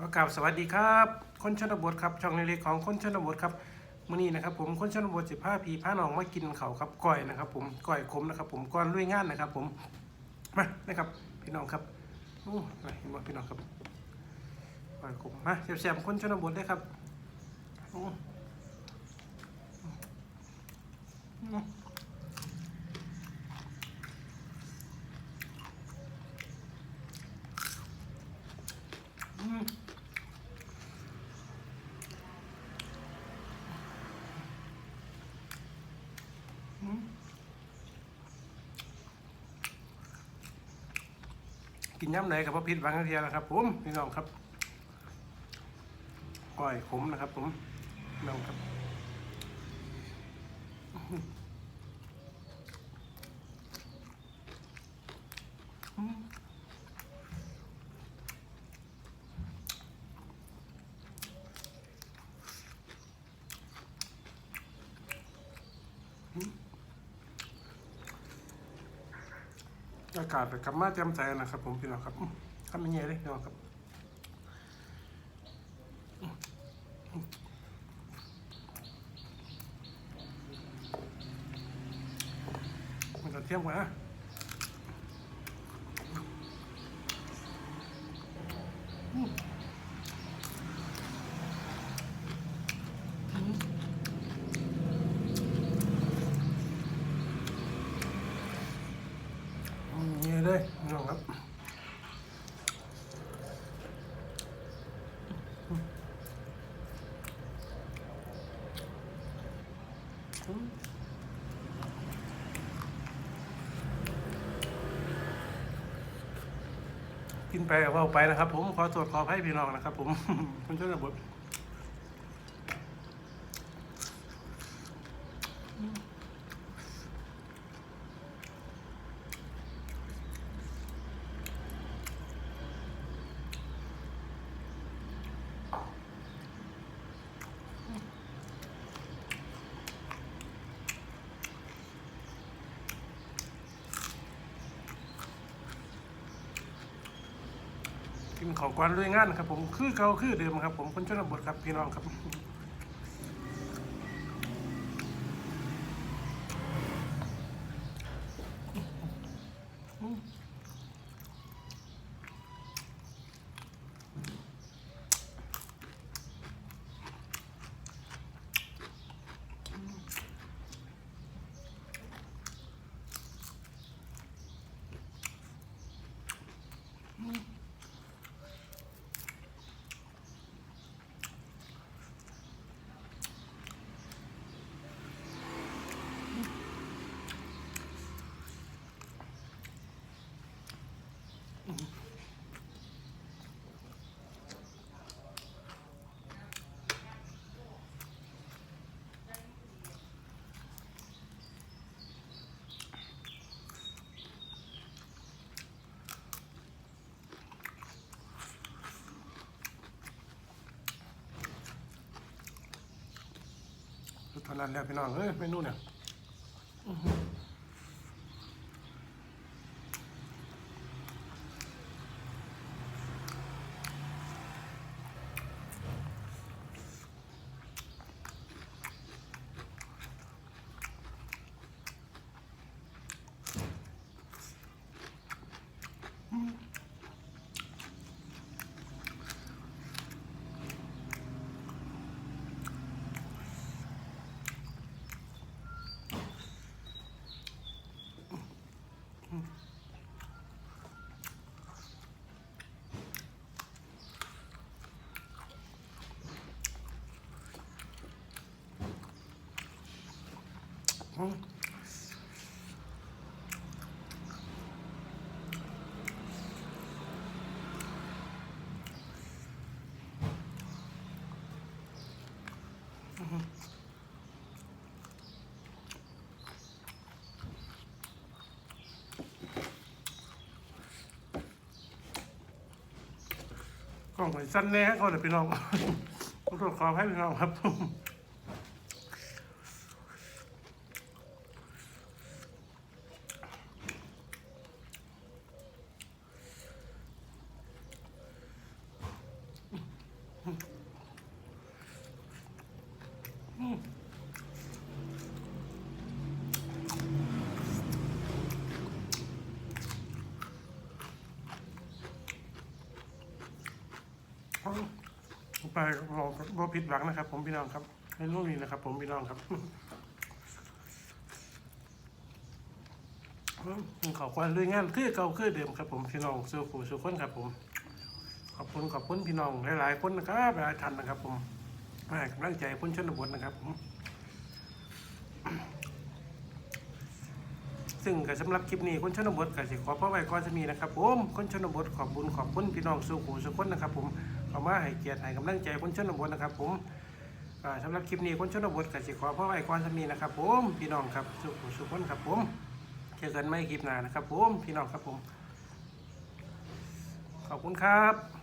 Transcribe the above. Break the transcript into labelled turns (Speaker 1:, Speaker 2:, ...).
Speaker 1: ก็กล่าวสวัสดีครับ คนชนบทครับช่องเล็กๆของคนชนบทครับมื้อนี้นะครับผมคนชนบทสิพาพี่พาน้องมากินเขาครับก้อยนะครับ ผมก้อยขมนะครับ ผมก้อนลุยงานนะครับ ผมมานะครับพี่น้องครับโอ้มาเห็นบ่พี่น้องครับก้อยขมมาแซ่บๆคนชนบทได้ครับโอ้ม กินย่ำไหนกับพ่อพิษบางเทียนะครับ ผมพี่น้องครับก้อยขมนะครับ ผมน้องครับอ อากาศกลับมาแจ่มใสนะครับ ผมพี่น้องครับอื้อทำยังไงเลยพี่น้องครับมันจะเที่ยงกว่านะอืมนี่ เลยน้องครับกินไปเอาไปนะครับ ผมขอตรวจขอให้พี่น้องนะครับ ผมคุณช่วยระบบ กินของกวนด้วยงานครับผมคือเขาคือเดิมครับผมคนชนบทครับพี่น้องครับ เท่านั้นแล้วพี่น้องเอ้ยเมนูเนี่ย อื้อหืออื้อก็หอยสั้นแน่ก็เดี๋ยวพี่น้องขอโทษขอให้พี่น้องครับ อ ไปเราบ่ผิดหวังนะครับ ผมพี่น้องครับในรุ่นนี้นะครับ ผมพี่น้องครับขอบคุณด้วยงานคือเก่าคือเดิมครับ ผมพี่น้องสู้ผู้สู้คนครับ ผม ขอบคุณขอบคุณพี่น้องหลายๆคนนะครับหลายท่านนะครับ ผมให้กำลังใจคนชนบทนะครับผมซึ่งก็สำหรับคลิปนี้คนชนบทก็สิขอพ่อไว้ก่อนจะมีนะครับ ผมคนชนบทขอบบุญขอบคุณพี่น้องสู้ผู้สู้คนนะครับ ผม เอามาให้เกียรติให้กำลังใจคนชนบทนะครับ ผมสำหรับคลิปนี้คนชนบทก็สิขอพ่อไว้ก่อนสมีนะครับ ผมพี่น้องครับสุขสู้คนครับ ผมเจอกันไม่คลิปหน้านะครับ ผมพี่น้องครับผม ขอบคุณครับ